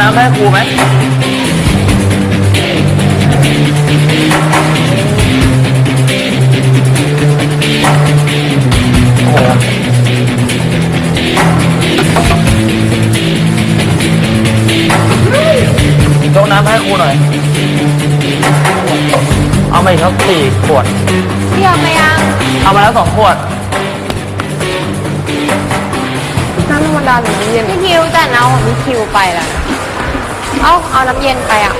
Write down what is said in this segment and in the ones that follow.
น้ำให้ครูไหมโอ้โหยกน้ำให้ครูหน่อย เอามาอีกครับสี่ขวด พี่เอาไปยังเอามาแล้วสองขวด น้ำธรรมดาหรือน้ำเย็น พี่คิวแต่เอาของพี่คิวไปละ เอาเอาน้ำเย็นไปอะ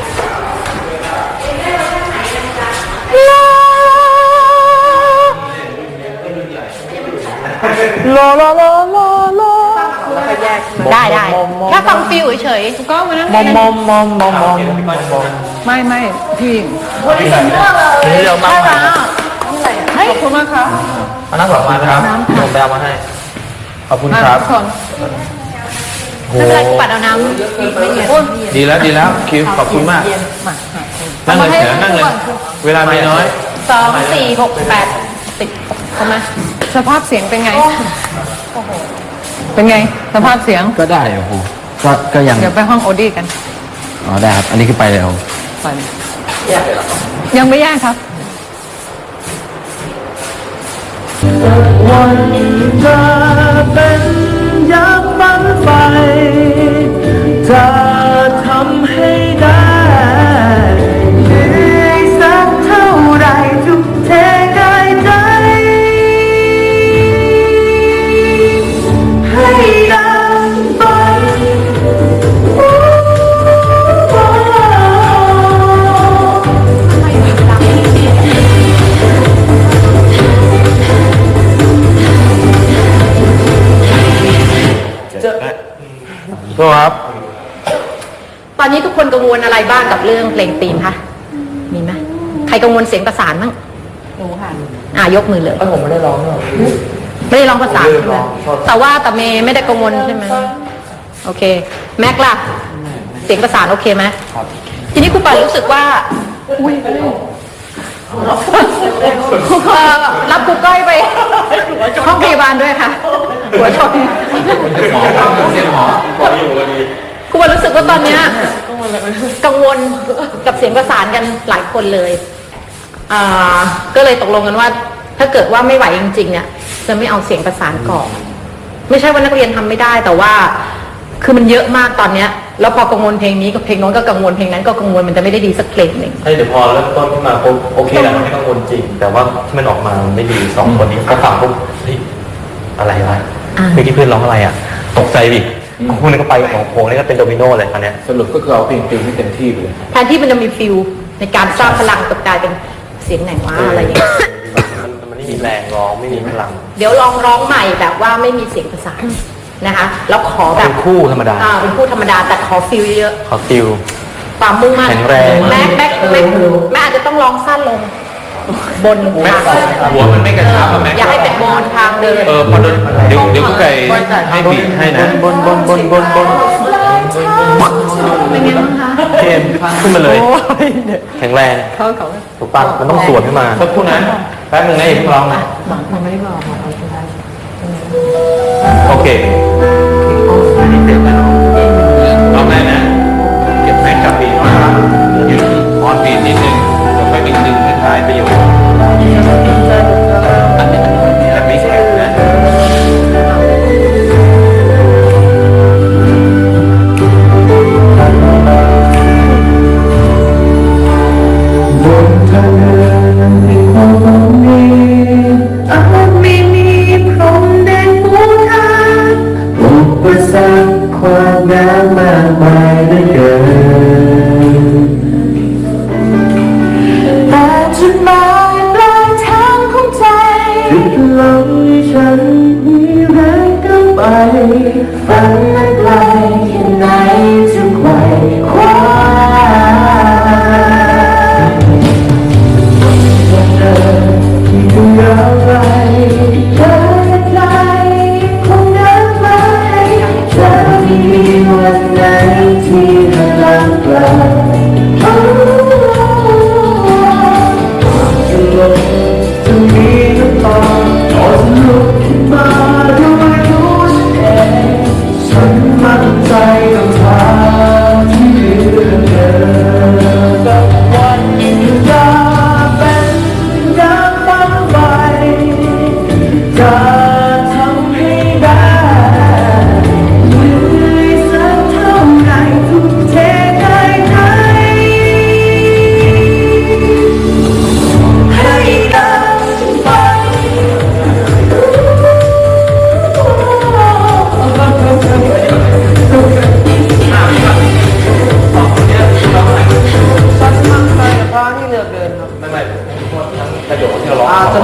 รอรอรอรอรอได้ได้แค่ฟังฟิวเฉยๆก็มานั่งมอมมอมมอมมอมมอมมอมไม่ไม่พี่นี่เรามาใหม่ขอบคุณมากครับมานั่งสองมาครับผมไปเอามาให้ ขอบคุณครับทุกคนโอ้ ไม่เป็นไรโหปัดเอาน้ำไม่เย็นดีแล้วดีแล้วคิวขอบคุณมาก นั่งเลยเสือนั่งเลย เวลาไม่น้อยสองสี่หกแปดสิบเข้ามาสภาพเสียงเป็นไง เป็นไง สภาพเสียง ก็ได้โอ้โหก็ก็ยัง เดี๋ยวไปห้องโอดี้กัน อ๋อได้ครับ อันนี้คือไปแล้วไปยังไม่แยกครับวันเธอเป็น กคนกังวลอะไรบ้างกับเรื่องเพลงตีมคะมีไหมใครกังวลเสียงประสานบ้างหนูค่ะอ่ายกมือเลยผมไม่ได้ร้องเลยไม่ได้ร้องประสานไม่ใช่ได้ไหมร้องโทษแต่ว่าแต่เมย์ไม่ได้กังวลใช่ไหมโอเค แม็กล่ะ เสียงประสานโอเคไหมครับ ทีนี้ครูปันรู้สึกว่า อุ้ยเอ่อรับครูก้อยไปห้องพยาบาลด้วยค่ะ หัวชนเสียงหมอครูปัน รู้สึกว่าตอนเนี้ยกังวลกับเสียงประสานกันหลายคนเลยอ่าก็เลยตกลงกันว่า ถ้าเกิดว่าไม่ไหวจริงๆเนี่ยจะไม่เอาเสียงประสานก่อนไม่ใช่ว่านักเรียนทำไม่ได้แต่ว่า คือมันเยอะมากตอนเนี้ย แล้วพอกังวลเพลงนี้กับเพลงโน้นก็กังวลเพลงนั้นก็กังวลมันจะไม่ได้ดีสักเพลงหนึ่งใช่เดี๋ยวพอเริ่มต้นขึ้นมาปุ๊บโอเคแล้วไม่กังวลจริง แต่ว่าที่มันออกมามันไม่ดีสองคนนี้ก็ฟังปุ๊บเฮ้ยอะไรวะอ่าเมื่อกี้เพื่อนร้องอะไรอะ ตกใจดิพ วกนี้ก็ไปของโค้งนี่ก็เป็นโดมิโนเลยคันนี้ยสรุปก็คือเอาเพลงเพลงให้เต็มที่ไปเลย แทนที่มันจะมีฟิลในการสร้างพลังกับกลายเป็นเสียงไหนวะอะไรอย่างเงี้ยมันมันไม่มีแรงร้องไม่มีพลังเดี๋ยวลองร้องใหม่แบบว่าไม่มีเสียงประสานนะคะแล้วขอแบเป็บนคู่ธรรมดาอ่าเป็นคู่ธรรมดาแต่ขอฟิลเยอะขอฟิลความมุ่งมั่นแข็งแรง แม็กแม็กแม็กแม็กอาจจะต้องร้องสั้นลง บนทางหัวมันไม่กระชับอะแม็กอย่าให้เป็นบนทางเดินเออพอเดินเดี๋ยวเดี๋ยวกูไก่ให้บีทให้นะบนบนบนบนบนเป็นไงบ้างคะเกมขึ้นมาเลย แข็งแรงเขาเขาถูกปะมันต้องสวนขึ้นมาสักครู่นะแป๊บนึงนะอย่าเพิ่งร้องนะมันไม่ได้บอกมาเอาไปได้โอเคร้องได้นะเก็บแม็กกับบีทนะครับยืนออนบีทนิดนึงเดี๋ยวไปดึงดึงท้ายๆไปอยู่อั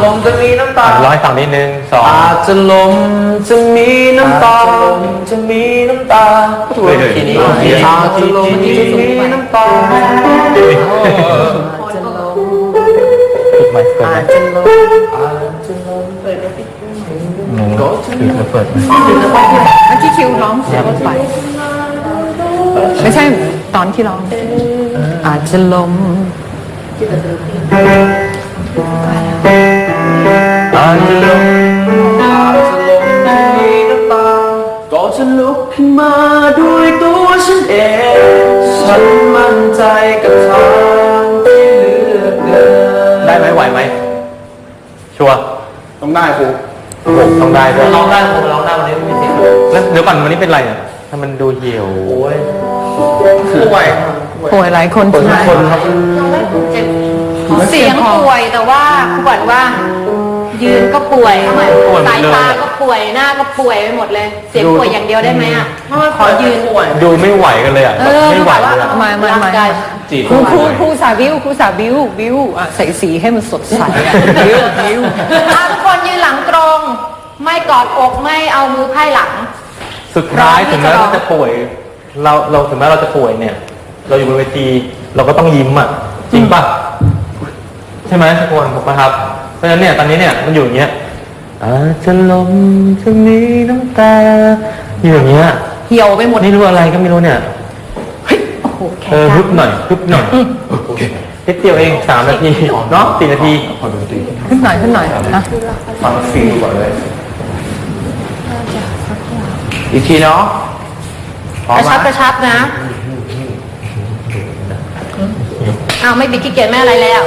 ลมจะมีน้ำตาร้อยฝั่งนิดนึงสองอาจจะลมจะมีน้ำตาจะมีน้ำตาเฮ้ยเฮ้ยทีนี้อาจจะลมจะมีน้ำตาปิดไมค์เปิดไหมอาจจะลมอาจจะลมหนูปิดแล้วเปิดไหมเมื่อกี้คิวร้องเสียงรถไฟไม่ใช่ตอนที่ร้องอาจจะลม อาจจะลมอาจจะลมจะมีน้ำตาก็จะลุกขึ้นมาด้วยตัวฉันเอง ฉันมั่นใจกับทางที่เลือกเดินได้ไหมไหวไหม ชัวร์ต้องได้ครูผมต้องได้ด้วยร้องได้ผมร้องได้วันนี้ไม่มีเสียงเลยแล้วเดี๋ยวก่อนวันนี้เป็นไรอะถ้ามันดูเหี่ยวโอ้ยป่วยป่วยหลายคนคนทุกคนครับ เสียงป่วยแต่ว่าครูบอกว่า ยืนก็ป่วยสายตาก็ป่วยหน้าก็ป่วยไปหมดเลย เสียงป่วยอย่างเดียวได้ไหมอะขอยืนป่วย ดูไม่ไหวกันเลยอะเอแบบอไม่ไหวแบบเลยว่าอะมามามาร่างกายจีบครูครูครูสาบิวครูสาบิวบิวอะใส่สีให้มันสดใสอะบิวบิวอะทุกคนยืนหลังตรง ไม่กอดอกไม่เอามือไพ่หลัง สุดท้ายร้องถึงแม้ไม่เราจะร้องจะป่วย เราเราถึงแม้เราจะป่วยเนี่ย เราอยู่บนเวทีเราก็ต้องยิ้มอะจริงป่ะใช่ไหมทุกคนถูกป่ะครับ เพราะฉะนั้นเนี่ยตอนนี้เนี่ยมันอยู่อย่างเงี้ยอาจจะลมจะมีน้ำตาอยู่อย่างเงี้ยเหี่ยวไปหมดไม่รู้อะไรก็ไม่รู้เนี่ยโอ้โหแขเอนอขาฮึบหน่อยฮึบหน่อยนิดเดียวเองสามนาทีเนาะสี่นาทีขึ้นหน่อยขึ้นหน่อยนะฟังฟิลก่อนเลยอีกทีเนาะพร้อมกระไหมชับกระชับนะอ้าวไม่บิดขี้เกียจแม่อะไรแล้ว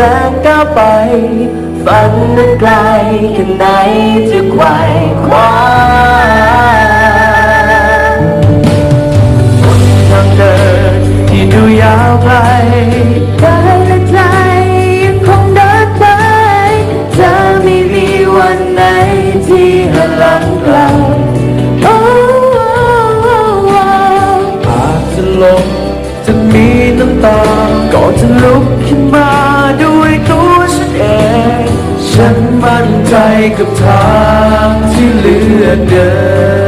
แรงก้าวไป ฝันนั้นไกลแค่ไหนจะไขว่คว้าทางเดินที่ดูยาวไกลกายและใจยังคงเดินไปจะไม่มีวันไหนที่หันหลังกลับโอ้อาจจะลมจะมีน้ำตาก็จะลุกขึ้นมา ด้วยตัวฉันเอง ฉันมั่นใจกับทางที่เลือกเดิน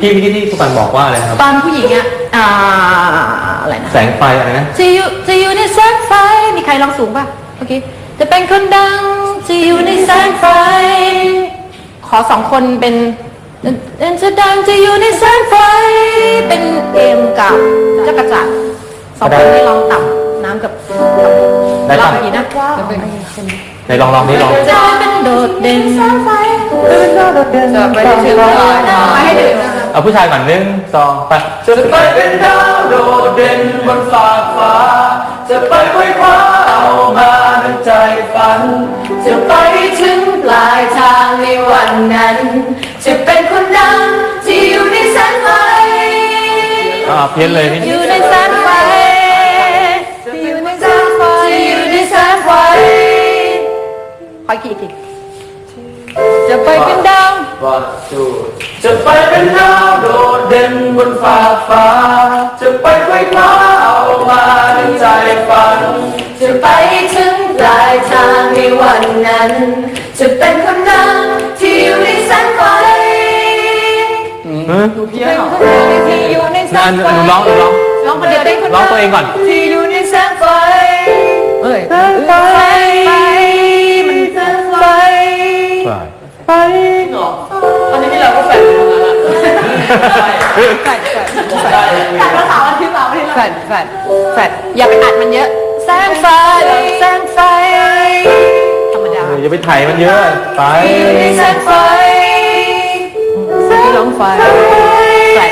อกี้เมื่อกี้ที่สุปันบอกว่าอะไรครับ ตอนผู้หญิงอะอ่าอะไรนะแสงไฟอะไรนะ จะอยู่จะอยู่ในแสงไฟ มีใครร้องสูงป่ะเมื่อกี้จะเป็นคนดังจะอยู่ในแสงไฟ ขอสองคนเป็นเอ็นจะดังจะอยู่ในแสงไฟ เป็นเอมกับเจ้ากระจัดสองคนนี้ร้องต่ำน้ำกับได้ร้อป่ะงอีกนะไหนลองลองนี่ลองจะเป็นโดดเด่นจะไปที่เชียงรายไม่ให้ดื่ม เอาผู้ชายก่อนหนึ่งสองไปจะไปเป็นดาวโดดเด่นบนฟากฟ้า จะไปไขว้คว้าเอามาในใจฝัน จะไปถึงปลายทางในวันนั้น จะเป็นคนดังที่อยู่ในแสงไฟอ่าเพี้ยนเลยนี่อยู่ในแสงไฟอยู่ในแสงไฟอยู่ในแสงไฟขออีกทีอีกทีจะไปเป็นดาว วันจูจะไปเป็นดาวโดดเด่นบนฟากฟ้า จะไปไขว้คว้าเอามาในใจฝัน จะไปถึงปลายทางในวันนั้น จะเป็นคนดังที่อยู่ในแสงไฟหือเพี้ยนเหรอที่อยู่ในแสนั่นงหไฟนูร้องหนูร้องร้องคนเดียวได้คนร้องตัวเองก่อนที่อยู่ในแสงไฟเอ้ยไฟมันแสงไฟตอ แฟดแฟดแฟดแต่ภาษาวันที่สามวันที่แฟดแฟดแฟดอย่าไปอัดมันเยอะแสงไฟแสงไฟ ธรรมดาอย่าไปไถมันเยอะไปอยู่ในแสงไฟที่ร้องไฟแฟล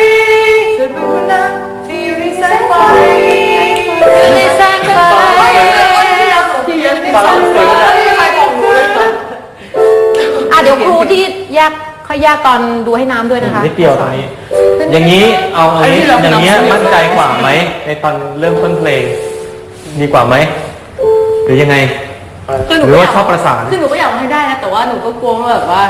ชอยู่ในแสงไฟอยู่ในแสงไฟ อะเดี๋ยวครูที่แยก ค่อยแยกตอนดูให้น้ำด้วยนะคะนิดเดียวตรงนี้ อย่างนี้เอาเอานี้อย่างเงี้ยมั่นใจกว่าไหมในตอนเริ่มต้นเพลงดีกว่าไหมหรือยังไงคือหนูหรือก็อว่ายากชอบประสานคือหนูก็อยากให้ได้นะแต่ว่าหนูก็กลัวว่าแบบว่า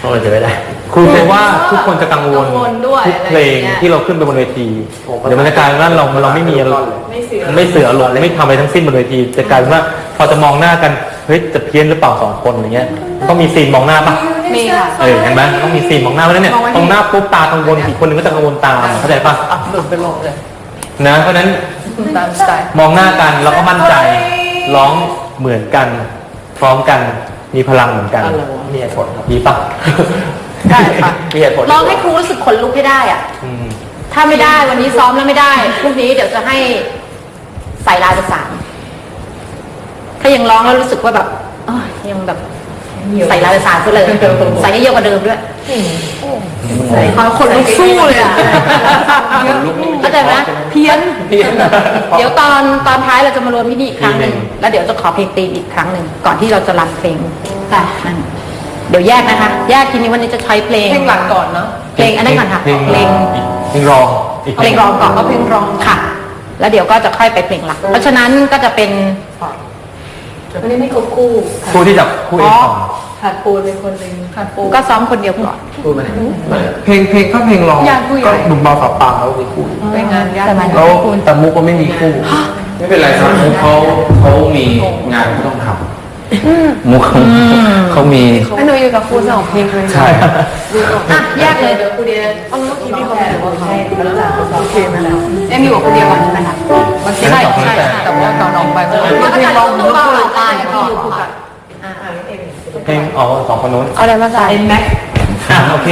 โอ้จะไม่ได้ครูกลัวว่าทุกคนจะกังวลกังวลด้วยทุกเพลงอะไรอย่างเงี้ยที่เราขึ้นไปบนเวทีเดี๋ยวมันจะกลายเป็นว่าเราเราไม่มีอารมณ์ไม่เสียไม่เสือหลงไม่ทำอะไรทั้งสิ้นบนเวทีจะกลายเป็นว่าพอจะมองหน้ากัน เฮ้ยจะเพี้ยนหรือเปล่าสองคนอะไรเงี้ยต้องมีซีนมองหน้าปะมีค่ะ เออเห็นไหมต้องมีซีนมองหน้าเพราะฉะนั้นเนี่ยมองไว้ที่ตรงหน้าปุ๊บตากังวลอีกคนนึงก็จะกังวลตามเข้าใจปะหลุดไปลงเลยนะเพราะฉะนั้นตามสไตล์มองหน้ากันแล้วก็มั่นใจร้องเหมือนกันพร้อมกันมีพลังเหมือนกันอะไรวะมีเหตุผลดีปะได้ค่ะมีเหตุผลลองให้ครูรู้สึกขนลุกให้ได้อะอืมถ้าไม่ได้วันนี้ซ้อมแล้วไม่ได้พรุ่งนี้เดี๋ยวจะให้ใส่ลายประสาน ถ้ายังร้องแล้วรู้สึกว่าแบบเอ้ยยังแบบใส่ลายประสานซะเลยใส่ให้เยอะกว่าเดิมด้วยใส่เขาคนลุกสู้เลยอะเข้าใจไหมเพี้ยน เดี๋ยวตอนตอนท้ายเราจะมารวมที่นี่อีกครั้งหนึ่งแล้วเดี๋ยวจะขอเพลงตีมอีกครั้งหนึ่งก่อนที่เราจะรันเพลงค่ะนั่นเดี๋ยวแยกนะคะ แยกทีนี้วันนี้จะใช้เพลงเพลงหลักก่อนเนาะเพลงอันนั้นก่อนค่ะเพลงเพลงเพลงรองอีกเพลงรองก่อนเอาเพลงรองค่ะ แล้วเดี๋ยวก็จะค่อยไปเพลงหลัก เพราะฉะนั้นก็จะเป็น วันนี้ไม่ครบคู่คู่ที่จับคู่เอกของขาดปูนเป็นคนหนึ่งขาดปูนก็ซ้อมคนเดียวก่อนเพลงเพลงถ้าเพลงร้องญาติผู้ใหญ่ก็หนุ่มเบาฝาปางแล้วมีคู่ไปงานญาติแล้วแต่มุกก็ไม่มีคู่ ไม่เป็นไรครับเขาเขามีงานที่ต้องทำ มุกเขาเขามีหนูอยู่กับครูสองเพลงเลยใช่อะแยกเลยเดี๋ยวครูเดียเอาเมื่อกี้พี่เขาบอกว่าเขาแล้วจ้ะโอเคมาแล้วเอ็มอยู่กับครูเดียก่อนใช่ไหมคะมันใช่ใช่แต่ว่าตอนน้องไปมันก็เพลจะงร้องต้เมื่องอเบาคืนตาตายยที่ก็ออยู่ยู่คู่คู่กักันนเพลงอ๋อสองคนนู้นเอาอะไรมาใส่แม็กอะโอเค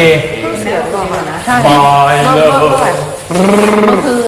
เสียก่อนนะใช่บอยเมื่อเลิเมื่อฟเมื่อไหร่คือ